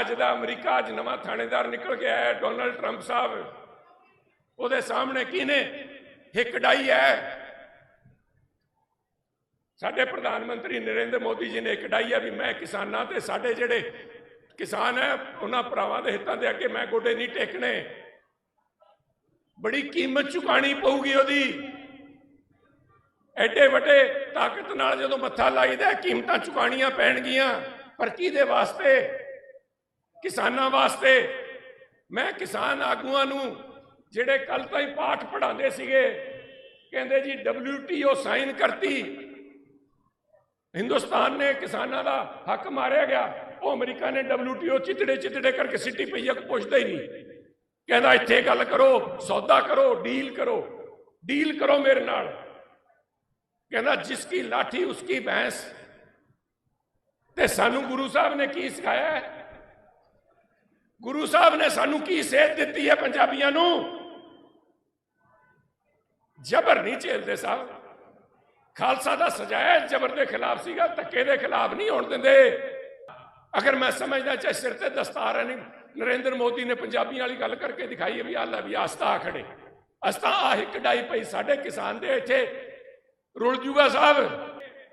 ਅੱਜ ਦਾ ਅਮਰੀਕਾ ਅੱਜ ਨਵਾਂ ਥਾਣੇਦਾਰ ਨਿਕਲ ਕੇ ਆਇਆ ਡੋਨਲਡ ਟਰੰਪ ਸਾਹਿਬ। ਉਹਦੇ ਸਾਹਮਣੇ ਕਿਹਨੇ? ਹਿੱਕਡਾਈ ਹੈ। ਸਾਡੇ ਪ੍ਰਧਾਨ ਮੰਤਰੀ ਨਰਿੰਦਰ ਮੋਦੀ ਜੀ ਨੇ ਹਿੱਕਡਾਈ ਹੈ ਵੀ ਮੈਂ ਕਿਸਾਨਾਂ ਤੇ ਸਾਡੇ ਜਿਹੜੇ ਕਿਸਾਨ ਹੈ, ਉਹਨਾਂ ਭਰਾਵਾਂ ਦੇ ਹਿੱਤਾਂ ਦੇ ਅੱਗੇ ਮੈਂ ਗੋਡੇ ਨਹੀਂ ਟੇਕਣੇ। ਬੜੀ ਕੀਮਤ ਚੁਕਾਣੀ ਪਊਗੀ ਉਹਦੀ। ਐਡੇ ਵੱਡੇ ਤਾਕਤ ਨਾਲ ਜਦੋਂ ਮੱਥਾ ਲਾਈਦਾ, ਕੀਮਤਾਂ ਚੁਕਾਣੀਆਂ ਪੈਣਗੀਆਂ। ਪਰ ਕਿਹਦੇ ਵਾਸਤੇ? ਕਿਸਾਨਾਂ ਵਾਸਤੇ। ਮੈਂ ਕਿਸਾਨ ਆਗੂਆਂ ਨੂੰ ਜਿਹੜੇ ਕੱਲ ਤਾਈਂ ਪਾਠ ਪੜਾਉਂਦੇ ਸੀਗੇ, ਕਹਿੰਦੇ ਜੀ WTO ਸਾਈਨ ਕਰਤੀ। ਹਿੰਦੁਸਤਾਨ ਨੇ ਕਿਸਾਨਾਂ ਦਾ ਹੱਕ ਮਾਰਿਆ ਗਿਆ। ਉਹ ਅਮਰੀਕਾ ਨੇ WTO ਚਿਤੜੇ ਚਿਤੜੇ ਕਰਕੇ ਸਿੱਟੀ ਪਈ ਆ, ਕੋਈ ਪੁੱਛਦਾ ਹੀ ਨਹੀਂ। ਕਹਿੰਦਾ, ਇੱਥੇ ਗੱਲ ਕਰੋ, ਸੌਦਾ ਕਰੋ, ਡੀਲ ਕਰੋ ਡੀਲ ਕਰੋ ਮੇਰੇ ਨਾਲ। ਕਹਿੰਦਾ, ਜਿਸ ਕੀ ਲਾਠੀ, ਉਸ ਕੀ ਭੈਂਸ। ਤੇ ਸਾਨੂੰ ਗੁਰੂ ਸਾਹਿਬ ਨੇ ਕੀ ਸਿਖਾਇਆ? ਹੈ ਗੁਰੂ ਸਾਹਿਬ ਨੇ ਸਾਨੂੰ ਕੀ ਸੇਧ ਦਿੱਤੀ ਹੈ ਪੰਜਾਬੀਆਂ ਨੂੰ? ਜ਼ਬਰ ਨਹੀਂ ਝੇਲਦੇ ਸਾਹਿਬ। ਖਾਲਸਾ ਦਾ ਸਜਾਇਆ ਜ਼ਬਰ ਦੇ ਖਿਲਾਫ ਸੀਗਾ, ਧੱਕੇ ਦੇ ਖਿਲਾਫ ਨਹੀਂ ਹੋਣ ਦਿੰਦੇ। ਅਗਰ ਮੈਂ ਸਮਝਦਾ ਚਾਹੇ ਸਿਰ ਤੇ ਦਸਤਾਰ ਹੈ ਨਹੀਂ, ਨਰਿੰਦਰ ਮੋਦੀ ਨੇ ਪੰਜਾਬੀਆਂ ਵਾਲੀ ਗੱਲ ਕਰਕੇ ਦਿਖਾਈ ਹੈ ਵੀ ਆਹ ਵੀ ਆਸਤਾ ਖੜੇ। ਅਸਤਾ ਆ ਕਢਾਈ ਪਈ ਸਾਡੇ ਕਿਸਾਨ ਦੇ ਇੱਥੇ। ਰੁਲ ਜੂਗਾ ਸਾਹਿਬ।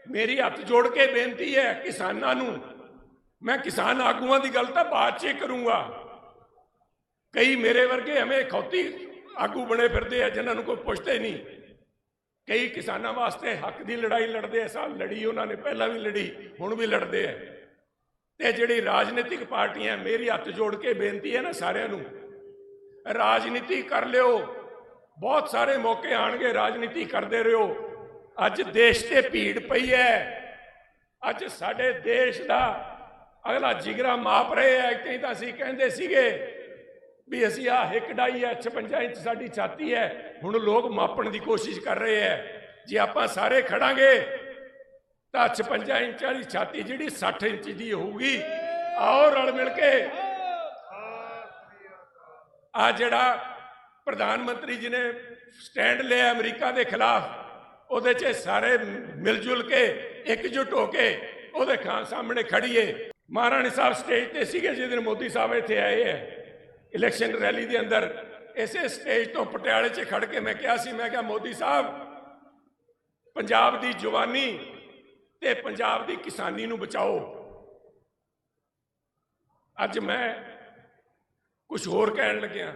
ਮੇਰੀ ਹੱਥ ਜੋੜ ਕੇ ਬੇਨਤੀ ਹੈ ਕਿਸਾਨਾਂ ਨੂੰ ਮੈਂ ਕਿਸਾਨ ਆਗੂਆਂ ਦੀ ਗੱਲ ਤਾਂ ਬਾਅਦ ਚ ਹੀ ਕਰੂੰਗਾ। ਕਈ ਮੇਰੇ ਵਰਗੇ ਐਵੇਂ ਖੌਤੀ ਆਗੂ ਬਣੇ ਫਿਰਦੇ ਆ, ਜਿਨ੍ਹਾਂ ਨੂੰ ਕੋਈ ਪੁੱਛਦੇ ਨਹੀਂ। ਕਈ ਕਿਸਾਨਾਂ ਵਾਸਤੇ ਹੱਕ ਦੀ ਲੜਾਈ ਲੜਦੇ ਆ, ਸਾਲ ਲੜੀ, ਉਹਨਾਂ ਨੇ ਪਹਿਲਾਂ ਵੀ ਲੜੀ, ਹੁਣ ਵੀ ਲੜਦੇ ਆ। ਤੇ ਜਿਹੜੀ ਰਾਜਨੀਤਿਕ ਪਾਰਟੀਆਂ ਮੇਰੀ ਹੱਥ ਜੋੜ ਕੇ ਬੇਨਤੀ ਹੈ ਨਾ ਸਾਰਿਆਂ ਨੂੰ, ਰਾਜਨੀਤੀ ਕਰ ਲਿਓ। ਬਹੁਤ ਸਾਰੇ ਮੌਕੇ ਆਣਗੇ, ਰਾਜਨੀਤੀ ਕਰਦੇ ਰਹੋ। ਅੱਜ ਦੇਸ਼ ਤੇ ਭੀੜ ਪਈ ਹੈ। ਅੱਜ ਸਾਡੇ ਦੇਸ਼ ਦਾ ਅਗਲਾ ਜਿਗਰਾ ਮਾਪ ਰਹੇ ਹੈ ਕਈ ਤਾਂ ਅਸੀਂ ਕਹਿੰਦੇ ਸੀਗੇ ਵੀ ਅਸੀਂ ਆ ਹਿੱਕ ਡਾਈ ਹੈ 56 ਇੰਚ ਸਾਡੀ ਛਾਤੀ ਹੈ। ਹੁਣ ਲੋਕ ਮਾਪਣ ਦੀ ਕੋਸ਼ਿਸ਼ ਕਰ ਰਹੇ ਹੈ ਜੇ ਆਪਾਂ ਸਾਰੇ ਖੜਾਂਗੇ, ਤਾਂ 56 ਇੰਚ ਵਾਲੀ ਛਾਤੀ ਜਿਹੜੀ 60 ਇੰਚ ਦੀ ਹੋਊਗੀ। ਆਓ ਰਲ ਮਿਲ ਕੇ। ਆ ਜਿਹੜਾ ਪ੍ਰਧਾਨ ਮੰਤਰੀ ਜੀ ਨੇ ਸਟੈਂਡ ਲਿਆ ਅਮਰੀਕਾ ਦੇ ਖਿਲਾਫ, ਉਹਦੇ 'ਚ ਸਾਰੇ ਮਿਲ ਜੁਲ ਕੇ, ਇਕਜੁੱਟ ਹੋ ਕੇ ਉਹਦੇ ਖਾਂ ਸਾਹਮਣੇ ਖੜੀਏ। ਮਹਾਰਾਣੀ ਸਾਹਿਬ ਸਟੇਜ ਤੇ ਸੀਗੇ, ਜਿਸ ਦਿਨ ਮੋਦੀ ਸਾਹਿਬ ਇੱਥੇ ਆਏ ਹੈ। ਇਲੈਕਸ਼ਨ ਰੈਲੀ ਦੇ ਅੰਦਰ ਇਸੇ ਸਟੇਜ ਤੋਂ ਪਟਿਆਲੇ 'ਚ ਖੜ ਕੇ ਮੈਂ ਕਿਹਾ ਸੀ, ਮੈਂ ਕਿਹਾ, ਮੋਦੀ ਸਾਹਿਬ, ਪੰਜਾਬ ਦੀ ਜਵਾਨੀ ਤੇ ਪੰਜਾਬ ਦੀ ਕਿਸਾਨੀ ਨੂੰ ਬਚਾਓ। ਅੱਜ ਮੈਂ ਕੁਝ ਹੋਰ ਕਹਿਣ ਲੱਗਿਆ।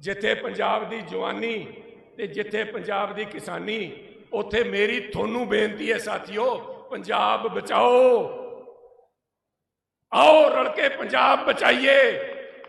ਜਿੱਥੇ ਪੰਜਾਬ ਦੀ ਜਵਾਨੀ ਤੇ ਜਿੱਥੇ ਪੰਜਾਬ ਦੀ ਕਿਸਾਨੀ, ਉੱਥੇ ਮੇਰੀ ਤੁਹਾਨੂੰ ਬੇਨਤੀ ਹੈ ਸਾਥੀਓ, ਪੰਜਾਬ ਬਚਾਓ। ਆਓ ਰਲ ਕੇ ਪੰਜਾਬ ਬਚਾਈਏ।